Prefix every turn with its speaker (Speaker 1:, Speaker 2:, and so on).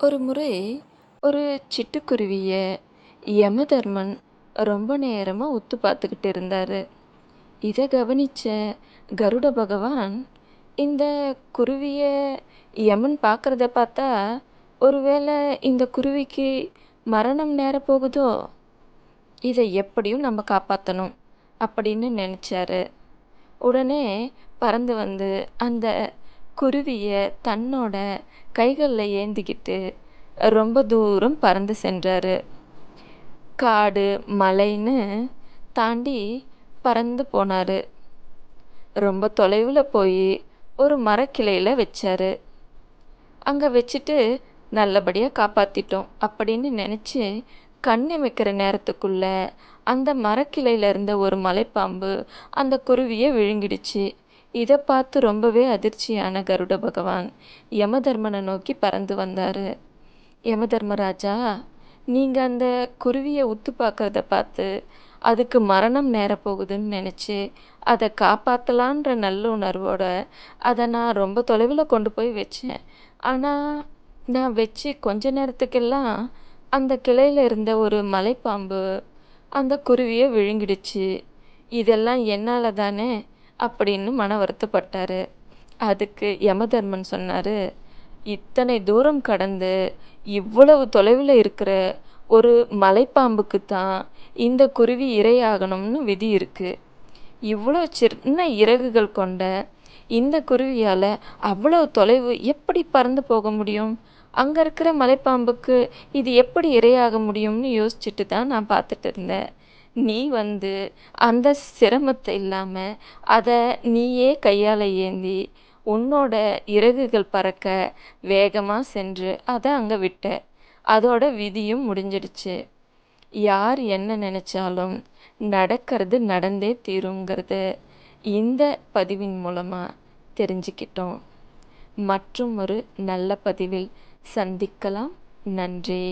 Speaker 1: ஒரு முறை ஒரு சிட்டுக்குருவியை யமதர்மன் ரொம்ப நேரமாக உத்து பார்த்துக்கிட்டு இருந்தார் இதை கவனித்த கருட பகவான், இந்த குருவியை யமன் பார்க்குறத பார்த்தா, ஒருவேளை இந்த குருவிக்கு மரணம் நேரப் போகுதோ? இதை எப்படியும் நம்ம காப்பாற்றணும் அப்படின்னு நினச்சாரு உடனே பறந்து வந்து அந்த குருவியை தன்னோட கைகளில் ஏந்திக்கிட்டு ரொம்ப தூரம் பறந்து சென்றார். காடு, மலைன்னு தாண்டி பறந்து போனார். ரொம்ப தொலைவில் போய் ஒரு மரக்கிளையில் வச்சார். அங்கே வச்சுட்டு நல்லபடியாக காப்பாற்றிட்டோம் அப்படின்னு நினச்சி கண் இமைக்கிற நேரத்துக்குள்ளே அந்த மரக்கிளையில இருந்த ஒரு மலைப்பாம்பு அந்த குருவியை விழுங்கிடுச்சு. இதை பார்த்து ரொம்பவே அதிர்ச்சியான கருட பகவான் யமதர்மனை நோக்கி பறந்து வந்தார் யமதர்மராஜா, நீங்கள் அந்த குருவியை உத்து பார்க்கறத பார்த்து அதுக்கு மரணம் நேரப் போகுதுன்னு நினச்சி அதை காப்பாற்றலான்ற நல்லுணர்வோடு அதை நான் ரொம்ப தொலைவில் கொண்டு போய் வச்சேன். ஆனால் நான் வச்சு கொஞ்ச நேரத்துக்கெல்லாம் அந்த கிளையில இருந்த ஒரு மலைப்பாம்பு அந்த குருவியை விழுங்கிடுச்சு. இதெல்லாம் என்னால் தானே அப்படின்னு மன வருத்தப்பட்டார் அதுக்கு யமதர்மன் சொன்னார் இத்தனை தூரம் கடந்து இவ்வளவு தொலைவில் இருக்கிற ஒரு மலைப்பாம்புக்கு தான் இந்த குருவி இரையாகணும்னு விதி இருக்குது இவ்வளோ சின்ன இறகுகள் கொண்ட இந்த குருவியால் அவ்வளவு தொலைவு எப்படி பறந்து போக முடியும்? அங்கே இருக்கிற மலைப்பாம்புக்கு இது எப்படி இரையாக முடியும்னு யோசிச்சுட்டு தான் நான் பார்த்துட்டு இருந்தேன். நீ வந்து அந்த சிரமத்தை இல்லாமல் அதை நீயே கையால் ஏந்தி உன்னோட இறகுகள் பறக்க வேகமாக சென்று அதை அங்கே விட்ட. அதோட விதியும் முடிஞ்சிடுச்சு. யார் என்ன நினச்சாலும் நடக்கிறது நடந்தே தீருங்கிறத இந்த பதிவின் மூலமாக தெரிஞ்சுக்கிட்டோம். மற்றும் ஒரு நல்ல பதிவில் சந்திக்கலாம். நன்றி.